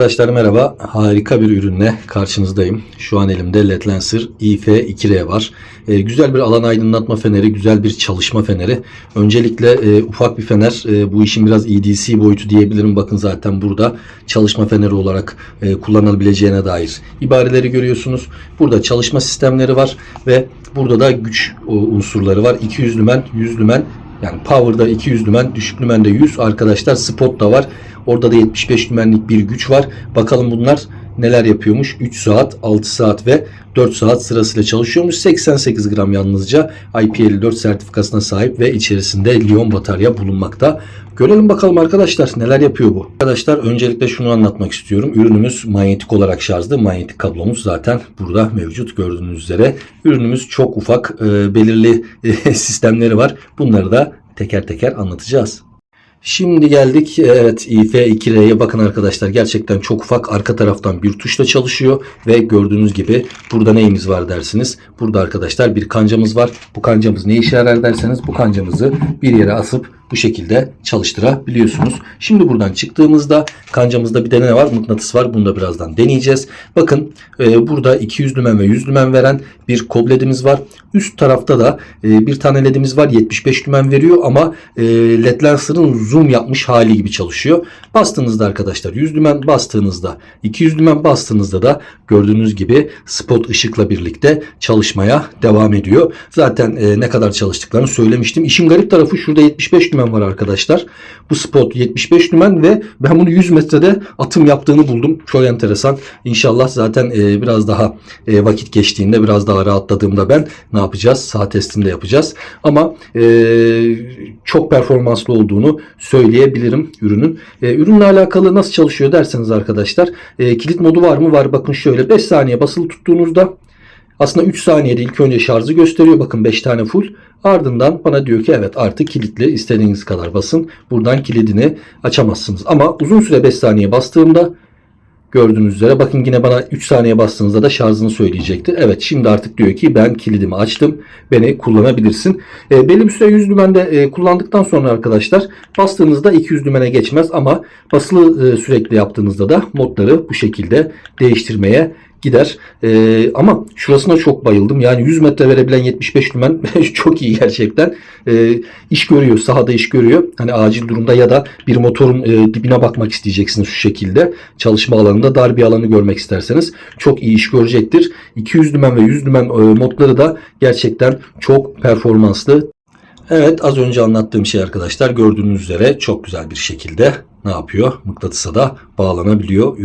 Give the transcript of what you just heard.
Arkadaşlar merhaba. Harika bir ürünle karşınızdayım. Şu an elimde LED Lancer IF2R var. Ee, güzel bir alan aydınlatma feneri, güzel bir çalışma feneri. Öncelikle e, ufak bir fener. E, bu işin biraz EDC boyutu diyebilirim. Bakın zaten burada çalışma feneri olarak e, kullanılabileceğine dair ibareleri görüyorsunuz. Burada çalışma sistemleri var ve burada da güç o, unsurları var. 200 lümen, 100 lümen yani power'da 200 lümen, düşük lümende 100 arkadaşlar. Spot da var. Orada da 75 lümenlik bir güç var. Bakalım bunlar neler yapıyormuş? 3 saat, 6 saat ve 4 saat sırasıyla çalışıyormuş. 88 gram yalnızca IP54 sertifikasına sahip ve içerisinde liyon batarya bulunmakta. Görelim bakalım arkadaşlar neler yapıyor bu. Arkadaşlar öncelikle şunu anlatmak istiyorum. Ürünümüz manyetik olarak şarjlı. Manyetik kablomuz zaten burada mevcut gördüğünüz üzere. Ürünümüz çok ufak e, belirli e, sistemleri var. Bunları da teker teker anlatacağız. Şimdi geldik evet IF2R'ye bakın arkadaşlar gerçekten çok ufak arka taraftan bir tuşla çalışıyor ve gördüğünüz gibi burada neyimiz var dersiniz. Burada arkadaşlar bir kancamız var. Bu kancamız ne işe yarar derseniz bu kancamızı bir yere asıp bu şekilde çalıştırabiliyorsunuz. Şimdi buradan çıktığımızda kancamızda bir deney var. Mıknatıs var. Bunu da birazdan deneyeceğiz. Bakın e, burada 200 lümen ve 100 lümen veren bir kob ledimiz var. Üst tarafta da e, bir tane ledimiz var. 75 lümen veriyor ama e, led lancer'ın zoom yapmış hali gibi çalışıyor. Bastığınızda arkadaşlar 100 lümen bastığınızda 200 lümen bastığınızda da gördüğünüz gibi spot ışıkla birlikte çalışmaya devam ediyor. Zaten e, ne kadar çalıştıklarını söylemiştim. İşin garip tarafı şurada 75 lümen var arkadaşlar. Bu spot 75 lümen ve ben bunu 100 metrede atım yaptığını buldum. Çok enteresan. İnşallah zaten e, biraz daha e, vakit geçtiğinde biraz daha rahatladığımda ben ne yapacağız? Saat testinde yapacağız. Ama e, çok performanslı olduğunu söyleyebilirim ürünün. E, ürünle alakalı nasıl çalışıyor derseniz arkadaşlar e, kilit modu var mı? Var. Bakın şöyle 5 saniye basılı tuttuğunuzda aslında 3 saniyede ilk önce şarjı gösteriyor. Bakın 5 tane full. Ardından bana diyor ki evet artık kilitli istediğiniz kadar basın. Buradan kilidini açamazsınız. Ama uzun süre 5 saniye bastığımda gördüğünüz üzere bakın yine bana 3 saniye bastığınızda da şarjını söyleyecektir. Evet şimdi artık diyor ki ben kilidimi açtım. Beni kullanabilirsin. E, belli bir süre 100 lümende e, kullandıktan sonra arkadaşlar bastığınızda 200 lümene geçmez ama basılı e, sürekli yaptığınızda da modları bu şekilde değiştirmeye gider. Ee, ama şurasına çok bayıldım. Yani 100 metre verebilen 75 lümen çok iyi gerçekten. Ee, iş görüyor. Sahada iş görüyor. Hani acil durumda ya da bir motorun e, dibine bakmak isteyeceksiniz şu şekilde. Çalışma alanında dar bir alanı görmek isterseniz çok iyi iş görecektir. 200 lümen ve 100 lümen e, modları da gerçekten çok performanslı. Evet az önce anlattığım şey arkadaşlar gördüğünüz üzere çok güzel bir şekilde ne yapıyor? Mıknatısa da bağlanabiliyor.